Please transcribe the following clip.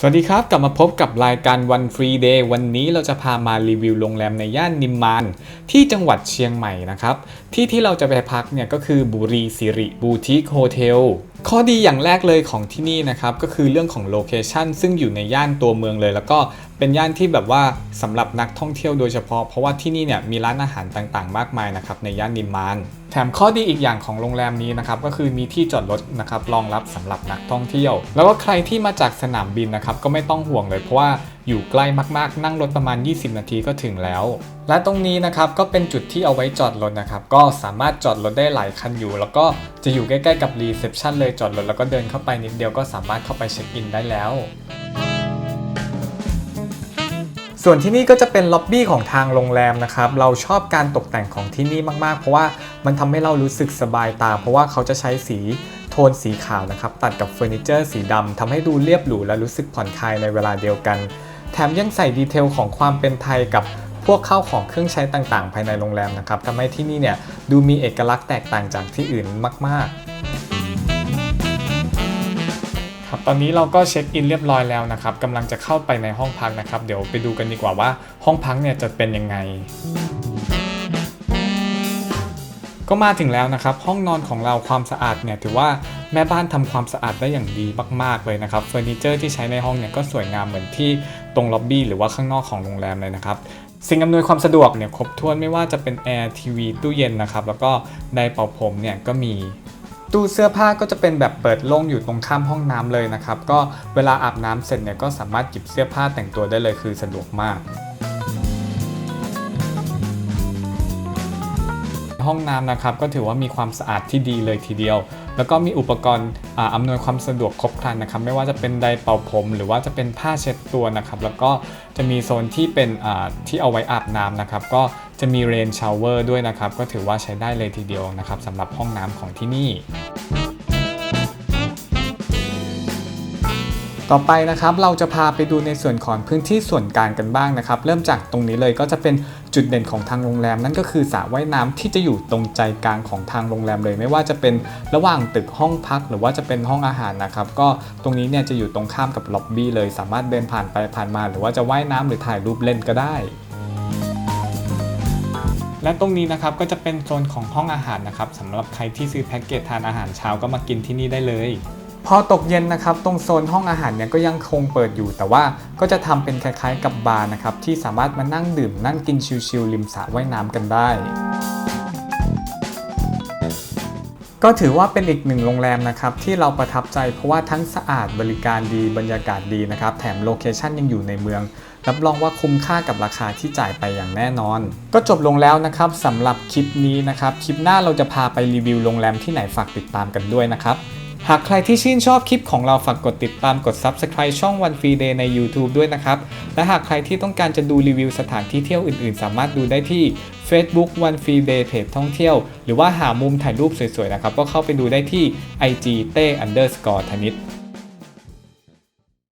สวัสดีครับ กลับมาพบกับรายการวันฟรีเดย์วันนี้เราจะพามารีวิวโรงแรมในย่านนิมมาน ที่จังหวัดเชียงใหม่นะครับ ที่ที่เราจะไปพักเนี่ยก็คือบุรีสิริบูติกโฮเทลข้อดีอย่างแรกเลยของที่นี่นะครับ ก็คือเรื่องของโลเคชันซึ่งอยู่ในย่านตัวเมืองเลย แล้วก็เป็นย่านที่แบบว่าสำหรับนักท่องเที่ยวโดยเฉพาะ เพราะว่าที่นี่เนี่ยมีร้านอาหารต่างๆ มากมายนะครับในย่านนิมมาน แถมข้อดีอีกอย่างของโรงแรมนี้นะครับก็คือมีที่จอดรถนะครับรองรับสำหรับนักท่องเที่ยว แล้วก็ใครที่มาจากสนามบินนะครับก็ไม่ต้องห่วงเลยเพราะว่าอยู่ใกล้มากๆ นั่งรถประมาณ 20 นาทีก็ถึงแล้ว และตรงนี้นะครับก็เป็นจุดที่เอาไว้จอดรถนะครับ ก็สามารถจอดรถได้หลายคันอยู่ แล้วก็จะอยู่ใกล้ๆกับรีเซพชันเลยจอดรถแล้วก็เดินเข้าไปนิดเดียวก็สามารถเข้าไปเช็คอินได้แล้ว ส่วนที่นี่ก็จะเป็นล็อบบี้ของทางโรงแรมนะครับเราชอบการตกแต่งของที่นี่มากๆ เพราะว่ามันทำให้เรารู้สึกสบายตา เพราะว่าเขาจะใช้สีโทนสีขาวนะครับตัดกับเฟอร์นิเจอร์สีดำทำให้ดูเรียบหรูและรู้สึกผ่อนคลายในเวลาเดียวกัน แถมยังใส่ดีเทลของความเป็นไทยกับพวกข้าวของเครื่องใช้ต่างๆ ภายในโรงแรมนะครับทำให้ที่นี่เนี่ยดูมีเอกลักษณ์แตกต่างจากที่อื่นมาก ๆ ตอนนี้เราก็เช็คอินเรียบร้อยแล้วนะครับกำลังจะเข้าไปในห้องพักนะครับ เดี๋ยวไปดูกันดีกว่าว่าห้องพักเนี่ยจะเป็นยังไง ก็มาถึงแล้วนะครับ ห้องนอนของเราความสะอาดเนี่ยถือว่าแม่บ้านทำความสะอาดได้อย่างดีมาก ๆ เลยนะครับเฟอร์นิเจอร์ที่ใช้ในห้องเนี่ยก็สวยงามเหมือนที่ตรงล็อบบี้หรือว่าข้างนอกของโรงแรมเลยนะครับสิ่งอำนวยความสะดวกเนี่ยครบถ้วนไม่ว่าจะเป็นแอร์ทีวีตู้เย็นนะครับแล้วก็ไดร์เป่าผมเนี่ยก็มี ตู้เสื้อผ้าก็จะเป็นแบบเปิดโล่งอยู่ตรงข้ามห้องน้ำเลยนะครับ ก็เวลาอาบน้ำเสร็จเนี่ยก็สามารถหยิบเสื้อผ้าแต่งตัวได้เลยคือสะดวกมากห้องน้ำนะครับก็ถือว่ามีความสะอาดที่ดีเลยทีเดียว แล้วก็มีอุปกรณ์ออำนวยความสะดวกครบครันนะครับ ไม่ว่าจะเป็นไดร์เป่าผม หรือว่าจะเป็นผ้าเช็ดตัวนะครับ แล้วก็จะมีโซนที่เป็นอ่าที่เอาไว้อาบน้ำนะครับ ก็ จะมีเรนชาวเวอร์ด้วยนะครับ ก็ถือว่าใช้ได้เลยทีเดียวนะครับสำหรับห้องน้ำของที่นี่ ต่อไปนะครับเราจะพาไปดูในส่วนของพื้นที่ส่วนกลางกันบ้างนะครับ เริ่มจากตรงนี้เลยก็จะเป็นจุดเด่นของทางโรงแรมนั่นก็คือสระว่ายน้ำที่จะอยู่ตรงใจกลางของทางโรงแรมเลย ไม่ว่าจะเป็นระหว่างตึกห้องพัก หรือว่าจะเป็นห้องอาหารนะครับก็ตรงนี้เนี่ยจะอยู่ตรงข้ามกับล็อบบี้เลย สามารถเดินผ่านไปผ่านมา หรือว่าจะว่ายน้ำหรือถ่ายรูปเล่นก็ได้ และตรงนี้นะครับก็จะเป็นโซนของห้องอาหารนะครับสำหรับใครที่ซื้อแพ็กเกจทานอาหารเช้าก็มากินที่นี่ได้เลย พอตกเย็นนะครับตรงโซนห้องอาหารเนี่ยก็ยังคงเปิดอยู่ แต่ว่าก็จะทำเป็นคล้ายๆกับบาร์นะครับที่สามารถมานั่งดื่มนั่งกินชิลๆริมสระว่ายน้ำกันได้ ก็ถือว่าเป็นอีกหนึ่งโรงแรมนะครับที่เราประทับใจเพราะว่าทั้งสะอาดบริการดีบรรยากาศดีนะครับแถมโลเคชั่นยังอยู่ในเมือง รับรองว่าคุ้มค่ากับราคาที่จ่ายไปอย่างแน่นอน ก็จบลงแล้วนะครับสำหรับคลิปนี้นะครับคลิปหน้าเราจะพาไปรีวิวโรงแรมที่ไหนฝากติดตามกันด้วยนะครับ หากใครที่ชื่นชอบคลิปของเราฝากกดติดตามกด Subscribe ช่องวันฟรีเดย์ใน YouTube ด้วยนะครับ และหากใครที่ต้องการจะดูรีวิวสถานที่เที่ยวอื่นๆ สามารถดูได้ที่ Facebook วันฟรีเดย์เพจท่องเที่ยว หรือว่าหามุมถ่ายรูปสวยๆนะครับ ก็เข้าไปดูได้ที่ IG เต้ underscore ธนิต